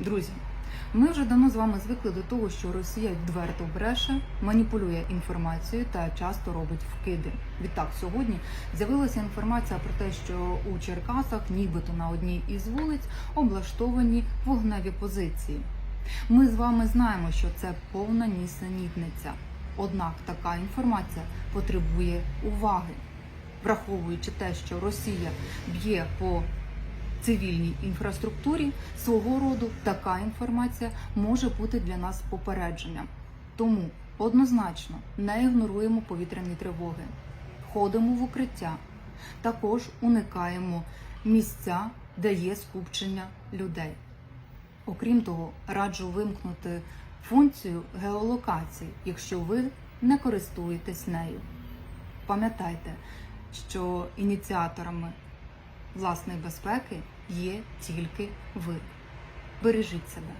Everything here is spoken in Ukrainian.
Друзі, ми вже давно з вами звикли до того, що Росія відверто бреше, маніпулює інформацією та часто робить вкиди. Відтак, сьогодні з'явилася інформація про те, що у Черкасах, нібито на одній із вулиць, облаштовані вогневі позиції. Ми з вами знаємо, що це повна нісенітниця. Однак така інформація потребує уваги, враховуючи те, що Росія б'є по цивільній інфраструктурі, свого роду така інформація може бути для нас попередженням. Тому однозначно не ігноруємо повітряні тривоги, ходимо в укриття, також уникаємо місця, де є скупчення людей. Окрім того, раджу вимкнути функцію геолокації, якщо ви не користуєтесь нею. Пам'ятайте, що ініціаторами власної безпеки є тільки ви. Бережіть себе.